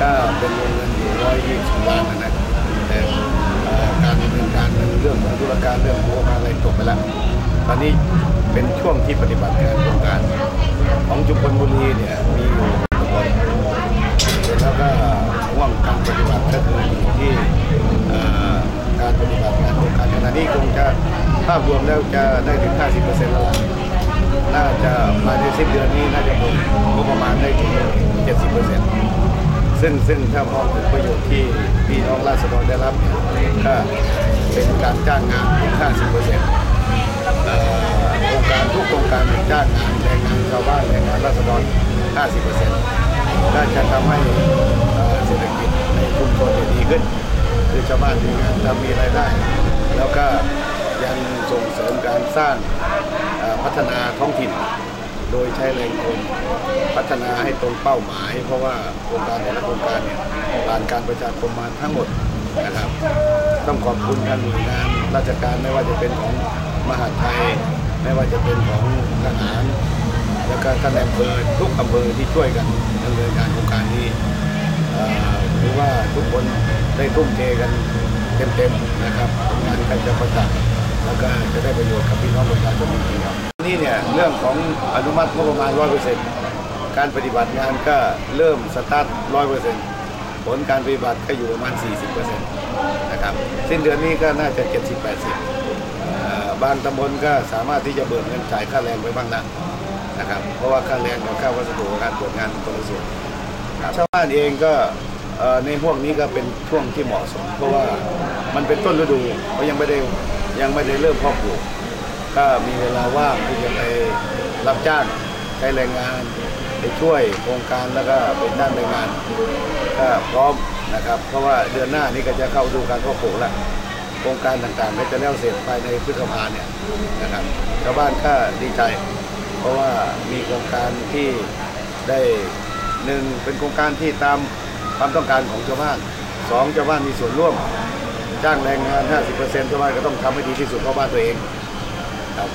ก็เป็นวงเงินอยู่ร้อยยี่สิบล้านนะนะแต่การดำเนินการเรื่องของธุรการเรื่องงบประมาอะไรจบไปแล้วตอนนี้เป็นช่วงที่ปฏิบัติงานโครงการ ของจุพลบุรีเนี่ยมีอยู่ทั้งหมดเสร็จแล้วก็ห่วงการปฏิบัติก็คืออยู่ที่การปฏิบัติงานโครงการขณะนี้คงจะภาพรวมแล้วจะได้ถึง 50%แล้วล่ะน่าจะภาในสิ้นเดือนนี้น่าจะหมดงบประมาณได้ถึง 70% ซึ่งซึ่งถ้ามองถึงประโยชน์ที่พี่น้องราษฎรได้รับเนี่ยก็เป็นการจ้างงานถึง50%เอ่อโครงการทุกโครงการจ้างงานแรงงานชาวบ้านแรงงานราษฎร 50%ก็จะทำให้เศรษฐกิจในชุมชนเนี่ยดีขึ้น คือชาวบ้านมีงานทำมีรายได้ แล้วก็ยังส่งเสริมการสร้างพัฒนาท้องถิ่น โดยใช้แรงคนพัฒนาให้ตรงเป้าหมาย เพราะว่าโครงการแต่ละโครงการเนี่ยผ่านการประชาคมมาทั้งหมดนะครับ ต้องขอบคุณทางหน่วยงานราชการไม่ว่าจะเป็นของมหาดไทย ไม่ว่าจะเป็นของทหาร แล้วก็ท่านนอำเภอทุกอำเภอที่ช่วยกันดำเนินการโครงการนี้เอ่อถือว่าทุกคนได้ทุ่มเทกันเต็มๆนะครับงานก็จะประจักษ์ แล้วก็จะได้ประโยชน์กับพี่น้องประชาชนจริงๆครับนี่เนี่ยเรื่องของอนุมัติงบประมาณ100%การปฏิบัติงานก็เริ่มสตาร์ท100%ผลการปฏิบัติก็อยู่ประมาณ 40%นะครับสิ้นเดือนนี้ก็น่าจะ 70-80เอ่อบางตำบลก็สามารถที่จะเบิกเงินจ่ายค่าแรงไปบ้างนะนะครับ เพราะว่าค่าแรงกับค่าวัสดุการตรวจงานคนละส่วนชาวบ้านเองก็ในพวกนี้ก็เป็นช่วงที่เหมาะสม เพราะว่ามันเป็นต้นฤดูเขายังไม่ได้ ยังไม่ได้เริ่มพาะปลูกก็มีเวลาว่างที่จะไปรับจ้างใช้แรงงาน ไปช่วยโครงการแล้วก็เป็นด้านแรงงานก็พร้อมนะครับ เพราะว่าเดือนหน้านี้ก็จะเข้าดูการพาะปลูกแล้วโครงการต่างๆก็จะแล้วเสร็จภายในพฤษภาเนี่ยนะครับชาวบ้านก็ดีใจ เพราะว่ามีโครงการที่ได้หนึ่งเป็นโครงการที่ตามความต้องการของชาวบ้านสองชาวบ้านมีส่วนร่วม จ้างแรงงาน 50%ชาวบ้านก็ต้องทำให้ดีที่สุดเพราะบ้านตัวเองครับ